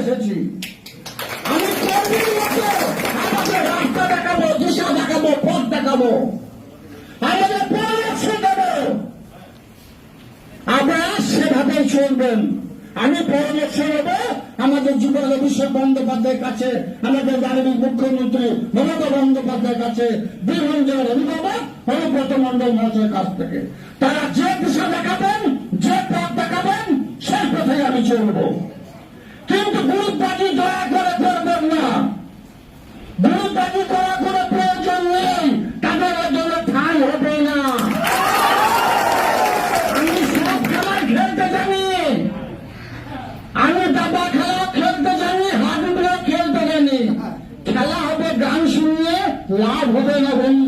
এসেছি আমি আমাদের রাস্তা দেখাবো দিশা দেখাবো পথ দেখাবো আমাদের পরামর্শ দেবো আপনারা সেভাবেই চলবেন আমি পরামর্শ নেব আমাদের যুবরাজ অভিষেক বন্দ্যোপাধ্যায়ের কাছে আমাদের জাতীয় মুখ্যমন্ত্রী মমতা বন্দ্যোপাধ্যায়ের কাছে বীরভূম অভিভাবক অনুব্রত মন্ডল মহাশয়ের কাছ থেকে তারা যে দিশা দেখাবেন যে পথ দেখাবেন সেই পথে আমি চলব। কিন্তু গুরুত্বাদি দয়া করে করবেন না। গুরুত্বাদি করা কোনো প্রয়োজন নেই, তাদের জন্য ঠাঁই হবে না। আমি সব খেলায় খেলতে জানি। আমি দাবা খেলা খেলতে জানি হাডুডু খেলতে জানি। খেলা হবে গান শুনিয়ে লাভ হবে না বন্ধু।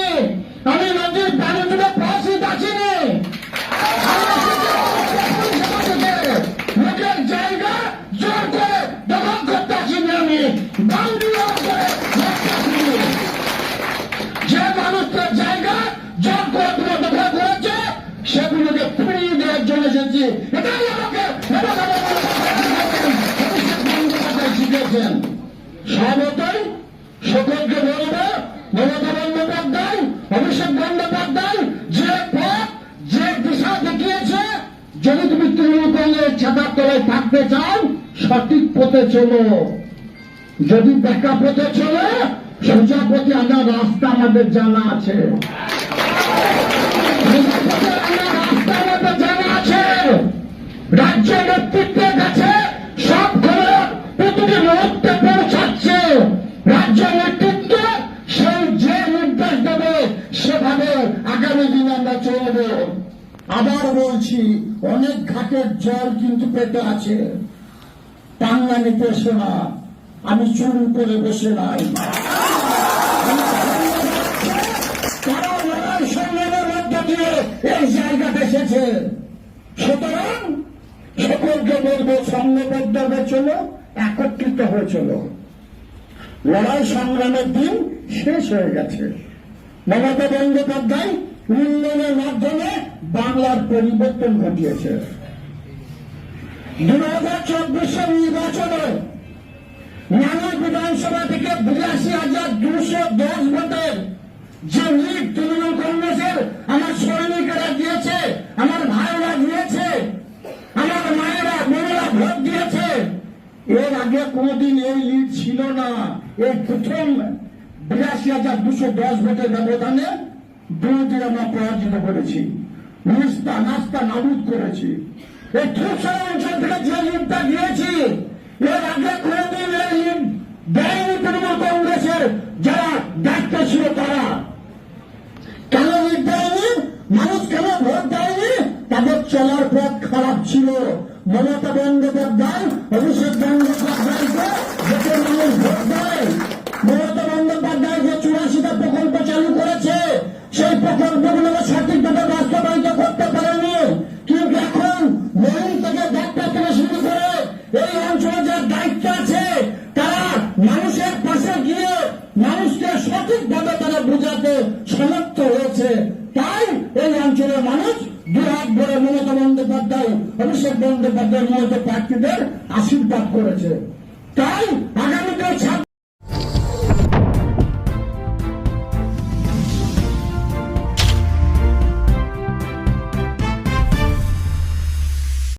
ফিরিয়ে দেওয়ার জন্য এসেছি শিখেছেন সর্বতই সকলকে বলব মমতা বন্দ্যোপাধ্যায়, অভিষেক বন্দ্যোপাধ্যায়, যে পথ, যে দিশা দেখিয়েছে, যদি তুমি তৃণমূল ছাতার তলায় থাকতে চাও, সঠিক পথে চলো। যদি বেকা পথে চলো, সোজা পথে আনার রাস্তা আমাদের জানা আছে। নেতৃত্বের কাছে সব খবর প্রতিটি মুহূর্তে পৌঁছাচ্ছে। রাজ্য নেতৃত্ব সেই যে নির্দেশ দেবে, সেভাবে আগামী দিনে আমরা চলব আবার বলছি, অনেক ঘাটের জল কিন্তু পেতে আছে। পাঙ্গা নিতে না, আমি চুর করে বসে নাই। তারা লড়াই মধ্য দিয়ে এই জায়গাতে এসেছে? সকলকে বলব সংঘবদ্ধ হয়ে চলো একত্রিত হয়ে চলো লড়াই সংগ্রামের দিন শেষ হয়ে গেছে। মমতা বন্দ্যোপাধ্যায় উন্নয়নের মাধ্যমে বাংলার পরিবর্তন ঘটিয়েছে। দু হাজার চব্বিশের নির্বাচনে নানা বিধানসভা থেকে বিরাশি হাজার দুশো দশ ভোটের যে লিড তৃণমূল কংগ্রেসের আমার সৈনিকেরা দিয়েছে আমার ভাইরা দিয়েছে আমার মায়েরা বোনেরা ভোট দিয়েছে এর আগে কোনদিন এই লিড ছিল না। এই প্রথম বিরাশি হাজার দুশো দশ ভোটের ব্যবধানে বিরোধীরা আমরা পরাজিত করেছি। নিস্তা নাস্তা নাবুদ করেছি। এই ধূসর অঞ্চল থেকে যে লিডটা দিয়েছি এর আগে এই লিড দেয়নি তৃণমূল কংগ্রেসের, যারা দায়িত্ব ছিল তারা। কেন লিড দেয়নি? মানুষ কেন ভোট দেয়নি? তাদের চলার পথ খারাপ ছিল। মমতা বন্দ্যোপাধ্যায়, অভিষেক বন্দ্যোপাধ্যায়কে যাতে মানুষ ভোট দেয়। মমতা বন্দ্যোপাধ্যায় যে চুরাশিটা প্রকল্প চালু করেছে, সেই প্রকল্পগুলোকে সঠিকভাবে বাস্তবায়িত করতে পারেনি। কিন্তু এখন মহিন থেকে ডাক্তার থেকে শুরু করে, এই অঞ্চলে যার দায়িত্ব আছে, তারা মানুষের পাশে গিয়ে মানুষকে সঠিকভাবে তারা বোঝাতে সমর্থ হয়েছে। তাই এই অঞ্চলের মানুষ অভিষেক বন্দ্যোপাধ্যায়ের মতো প্রার্থীদের আশীর্বাদ করেছে।